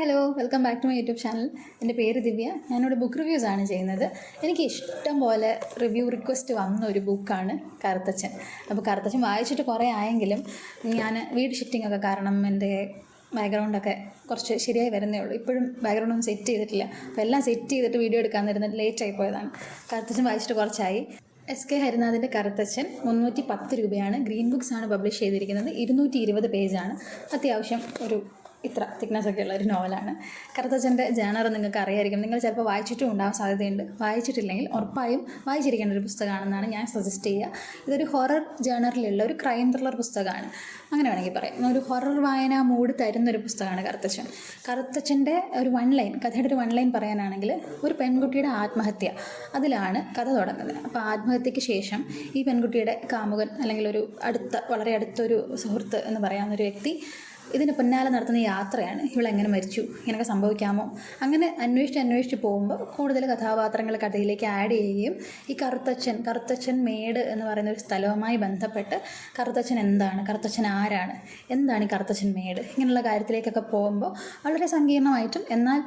Hello welcome back to my YouTube channel എന്റെ പേര് ദിവ്യ. ഞാനിവിടെ ബുക്ക് റിവ്യൂസ് ആണ് ചെയ്യുന്നത്. എനിക്ക് ഇഷ്ടം പോലെ റിവ്യൂ റിക്വസ്റ്റ് വന്ന ഒരു ബുക്കാണ് കറുത്തച്ഛൻ. അപ്പോൾ കറുത്തച്ഛൻ വായിച്ചിട്ട് കുറേ ആയെങ്കിലും ഞാൻ വീട് ഷിഫ്റ്റിംഗ് ഒക്കെ കാരണം എന്റെ ബാക്ക്ഗ്രൗണ്ടൊക്കെ കുറച്ച് ശരിയായി വരുന്നേ ഉള്ളൂ. ഇപ്പോഴും ബാക്ക്ഗ്രൗണ്ട് ഒന്നും സെറ്റ് ചെയ്തിട്ടില്ല. അപ്പോൾ എല്ലാം സെറ്റ് ചെയ്തിട്ട് വീഡിയോ എടുക്കാൻ നേരുന്നത് ലേറ്റ് ആയി പോയതാണ്. കറുത്തച്ഛൻ വായിച്ചിട്ട് കുറച്ചായി. എസ് കെ ഹരിനാഥിന്റെ കറുത്തച്ഛൻ മുന്നൂറ്റി പത്ത് രൂപയാണ്. ഗ്രീൻ ബുക്സ് ആണ് പബ്ലിഷ് ചെയ്തിരിക്കുന്നത്. ഇരുന്നൂറ്റി ഇരുപത് പേജാണ് അത്യാവശ്യം ഒരു ഇത്ര തിക്നെസ് ഒക്കെ ഉള്ള ഒരു നോവലാണ്. കറുത്തച്ഛന്റെ ജാനർ നിങ്ങൾക്ക് അറിയായിരിക്കും. നിങ്ങൾ ചിലപ്പോൾ വായിച്ചിട്ടും ഉണ്ടാവാൻ സാധ്യതയുണ്ട്. വായിച്ചിട്ടില്ലെങ്കിൽ ഉറപ്പായും വായിച്ചിരിക്കേണ്ട ഒരു പുസ്തകമാണെന്നാണ് ഞാൻ സജസ്റ്റ് ചെയ്യുക. ഇതൊരു ഹൊറർ ജേണറിലുള്ള ഒരു ക്രൈം ത്രില്ലർ പുസ്തകമാണ്. അങ്ങനെ വേണമെങ്കിൽ പറയാം. ഒരു ഹൊറർ വായന മൂഡ് തരുന്ന ഒരു പുസ്തകമാണ് കറുത്തച്ഛൻ. കറുത്തച്ഛന്റെ ഒരു വൺ ലൈൻ കഥയുടെ ഒരു വൺ ലൈൻ പറയാനാണെങ്കിൽ ഒരു പെൺകുട്ടിയുടെ ആത്മഹത്യ. അതിലാണ് കഥ തുടങ്ങുന്നത്. അപ്പോൾ ആത്മഹത്യക്ക് ശേഷം ഈ പെൺകുട്ടിയുടെ കാമുകൻ അല്ലെങ്കിൽ ഒരു അടുത്ത വളരെ അടുത്തൊരു സുഹൃത്ത് എന്ന് പറയാവുന്ന ഒരു വ്യക്തി ഇതിന് പിന്നാലെ നടത്തുന്ന യാത്രയാണ്. ഇവളെങ്ങനെ മരിച്ചു? ഇങ്ങനെയൊക്കെ സംഭവിക്കാമോ? അങ്ങനെ അന്വേഷിച്ച് അന്വേഷിച്ച് പോകുമ്പോൾ കൂടുതൽ കഥാപാത്രങ്ങൾ കഥയിലേക്ക് ആഡ് ചെയ്യുകയും ഈ കറുത്തച്ഛൻ കറുത്തച്ഛൻ മേട് എന്ന് പറയുന്ന ഒരു സ്ഥലവുമായി ബന്ധപ്പെട്ട് കറുത്തച്ഛൻ എന്താണ് കറുത്തച്ഛൻ ആരാണ് എന്താണ് ഈ കറുത്തച്ഛൻ മേട് ഇങ്ങനെയുള്ള കാര്യത്തിലേക്കൊക്കെ പോകുമ്പോൾ വളരെ സങ്കീർണമായിട്ടും എന്നാൽ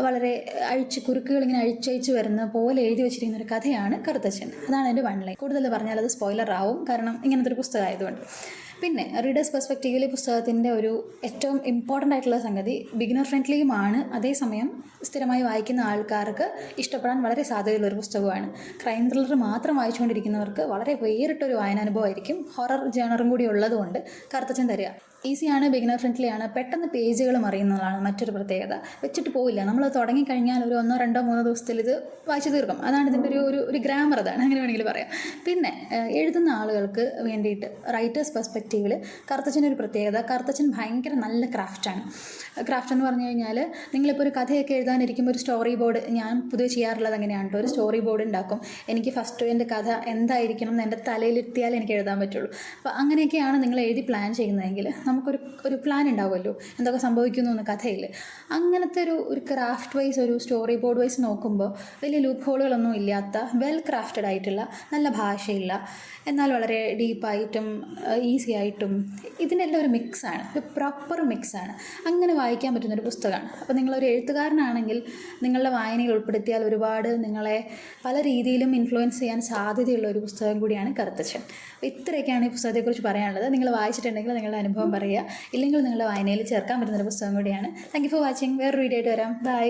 വളരെ അഴിച്ച് കുരുക്കുകൾ ഇങ്ങനെ അഴിച്ചഴിച്ച് വരുന്ന പോലെ എഴുതി വെച്ചിരിക്കുന്ന ഒരു കഥയാണ് കറുത്തച്ഛൻ. അതാണ് എന്റെ വൺ ലൈൻ കൂടുതൽ പറഞ്ഞാൽ അത് സ്പോയിലർ ആവും. കാരണം ഇങ്ങനത്തെ ഒരു പുസ്തകം ആയതുകൊണ്ട്. പിന്നെ റീഡേഴ്സ് പെർസ്പെക്റ്റീവിൽ പുസ്തകത്തിന്റെ ഒരു ഏറ്റവും ഇമ്പോർട്ടന്റ് ആയിട്ടുള്ള സംഗതി ബിഗിനർ ഫ്രണ്ട്ലിയുമാണ് അതേസമയം സ്ഥിരമായി വായിക്കുന്ന ആൾക്കാർക്ക് ഇഷ്ടപ്പെടാൻ വളരെ സാധ്യതയുള്ള ഒരു പുസ്തകമാണ് ക്രൈം ത്രില്ലർ മാത്രം വായിച്ചുകൊണ്ടിരിക്കുന്നവർക്ക് വളരെ വേറിട്ടൊരു വായനാനുഭവമായിരിക്കും. ഹൊറർ ജേണറും കൂടി ഉള്ളതുകൊണ്ട് കറുത്തച്ഛൻ തരിക. ഈസിയാണ് ബിഗിനർ ഫ്രണ്ട്ലിയാണ് പെട്ടെന്ന് പേജുകൾ മറിയുന്നതാണ് മറ്റൊരു പ്രത്യേകത. വെച്ചിട്ട് പോവില്ല. നമ്മൾ തുടങ്ങിക്കഴിഞ്ഞാൽ ഒരു ഒന്നോ രണ്ടോ മൂന്നോ ദിവസത്തിൽ ഇത് വായിച്ചു തീർക്കും. അതാണ് ഇതിന്റെ ഒരു ഒരു ഒരു ഗ്രാമർ അതാണ്. അങ്ങനെ വേണമെങ്കിൽ പറയാം. പിന്നെ എഴുതുന്ന ആളുകൾക്ക് വേണ്ടിയിട്ട് റൈറ്റേഴ്സ് പെർസ്പെക്റ്റീവിൽ കറുത്തച്ഛന്റെ ഒരു പ്രത്യേകത. കറുത്തച്ഛൻ ഭയങ്കര നല്ല ക്രാഫ്റ്റാണ് ക്രാഫ്റ്റ് എന്ന് പറഞ്ഞു കഴിഞ്ഞാൽ നിങ്ങളിപ്പോൾ ഒരു കഥയൊക്കെ എഴുതാനിരിക്കുമ്പോൾ ഒരു സ്റ്റോറി ബോർഡ് ഞാൻ പൊതുവെ ചെയ്യാറുള്ളത് അങ്ങനെയാണ് കേട്ടോ. ഒരു സ്റ്റോറി ബോർഡ് ഉണ്ടാക്കും. എനിക്ക് ഫസ്റ്റ് എന്റെ കഥ എന്തായിരിക്കണം എന്റെ തലയിലെത്തിയാൽ എനിക്ക് എഴുതാൻ പറ്റുള്ളൂ. അപ്പോൾ അങ്ങനെയൊക്കെയാണ് നിങ്ങൾ എഴുതി പ്ലാൻ ചെയ്യുന്നതെങ്കിൽ നമുക്കൊരു ഒരു പ്ലാൻ ഉണ്ടാവുമല്ലോ? എന്തൊക്കെ സംഭവിക്കുന്നു എന്ന് കഥയിൽ. അങ്ങനത്തെ ഒരു ഒരു ക്രാഫ്റ്റ് വൈസ് ഒരു സ്റ്റോറി ബോർഡ് വൈസ് നോക്കുമ്പോൾ വലിയ ലൂപ്പ് ഹോളുകളൊന്നും ഇല്ലാത്ത വെൽ ക്രാഫ്റ്റഡ് ആയിട്ടുള്ള നല്ല ഭാഷയില്ല എന്നാൽ വളരെ ഡീപ്പായിട്ടും ഈസി ആയിട്ടും ഇതിനെല്ലാം ഒരു മിക്സാണ് ഒരു പ്രോപ്പർ മിക്സാണ് അങ്ങനെ വായിക്കാൻ പറ്റുന്നൊരു പുസ്തകമാണ്. അപ്പോൾ നിങ്ങളൊരു എഴുത്തുകാരനാണെങ്കിൽ നിങ്ങളുടെ വായനയിൽ ഉൾപ്പെടുത്തിയാൽ ഒരുപാട് നിങ്ങളെ പല രീതിയിലും ഇൻഫ്ലുവൻസ് ചെയ്യാൻ സാധ്യതയുള്ള ഒരു പുസ്തകം കൂടിയാണ് കറുത്തച്ഛൻ. ഇത്രയൊക്കെയാണ് ഈ പുസ്തകത്തെക്കുറിച്ച് പറയാനുള്ളത്. നിങ്ങൾ വായിച്ചിട്ടുണ്ടെങ്കിൽ നിങ്ങളുടെ അനുഭവം പറയുക. ഇല്ലെങ്കിൽ നിങ്ങൾ വായനയിൽ ചേർക്കാൻ പറ്റുന്നൊരു പുസ്തകം കൂടിയാണ്. താങ്ക് യു ഫോർ വാച്ചിങ് വേറൊരു വീഡിയോ ആയിട്ട് വരാം. ബൈ